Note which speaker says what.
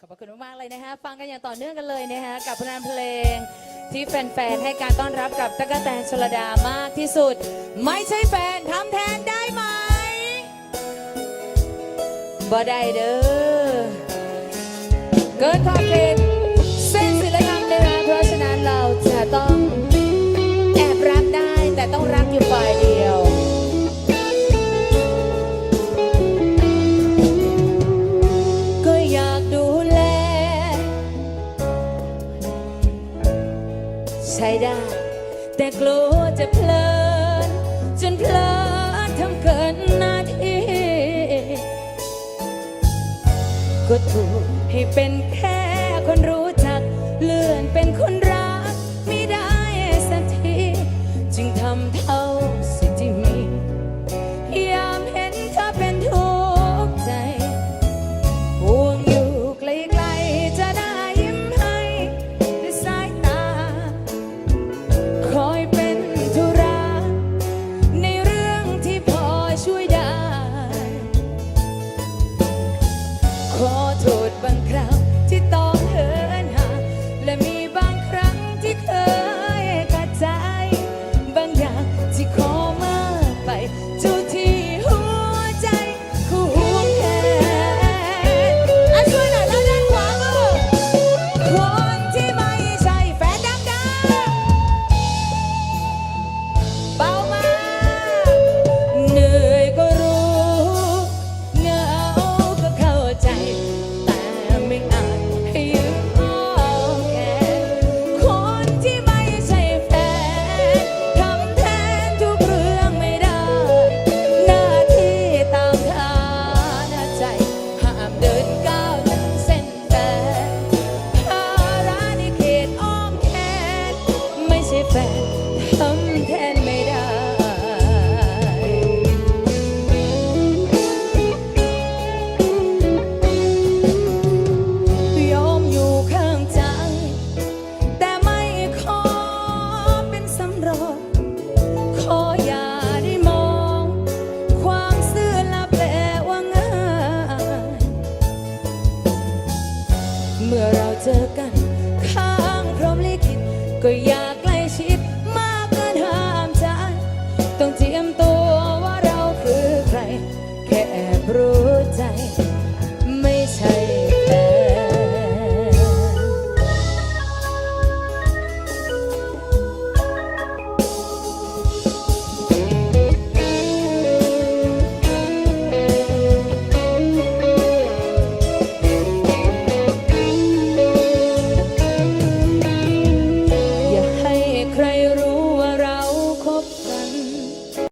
Speaker 1: ขอบพระคุณมากๆเลยนะคะฟังกันอย่างต่อเนื่องกันเลยนะคะกับผลงานเพลงที่แฟนๆให้การต้อนรับกับตะกกะแตนชลดามากที่สุด ไม่ใช่แฟนทำแทนได้ไหมบ่ได้เด้อเกินขอบเขต ใช้ได้ แต่กลัวจะเพลิน จนเพลินทำเกินหน้าที่ก็ถูกให้เป็นแค่คนรู้จัก เลื่อนเป็นคนรัก ไม่ได้สักที จึงทำเท่า แฟนทำแทนไม่ได้ ยอมอยู่ข้างใจ แต่ไม่ขอเป็นสำรองขออย่าได้มอง ความซื่อและแปลว่าง่าย เมื่อเราเจอกัน ข้างพรหมลิขิตก็อย่า